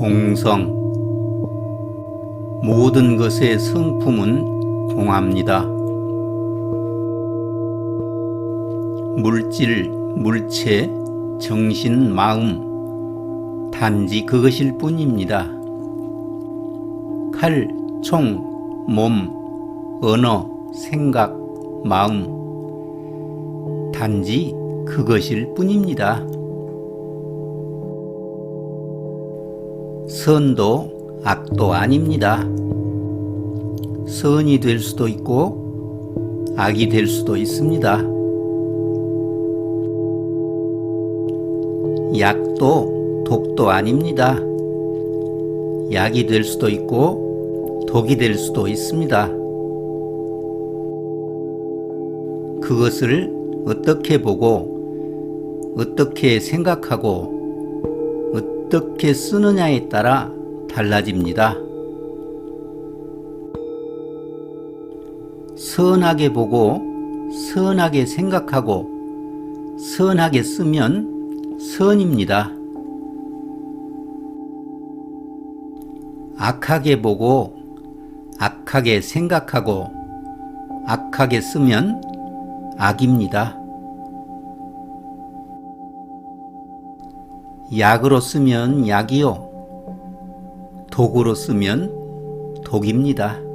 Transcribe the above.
공성 모든 것의 성품은 공합니다. 물질, 물체, 정신, 마음 단지 그것일 뿐입니다. 칼, 총, 몸, 언어, 생각, 마음 단지 그것일 뿐입니다. 선도 악도 아닙니다. 선이 될 수도 있고 악이 될 수도 있습니다. 약도 독도 아닙니다. 약이 될 수도 있고 독이 될 수도 있습니다. 그것을 어떻게 보고 어떻게 생각하고 어떻게 쓰느냐에 따라 달라집니다. 선하게 보고 선하게 생각하고 선하게 쓰면 선입니다. 악하게 보고 악하게 생각하고 악하게 쓰면 악입니다. 약으로 쓰면 약이요. 독으로 쓰면 독입니다.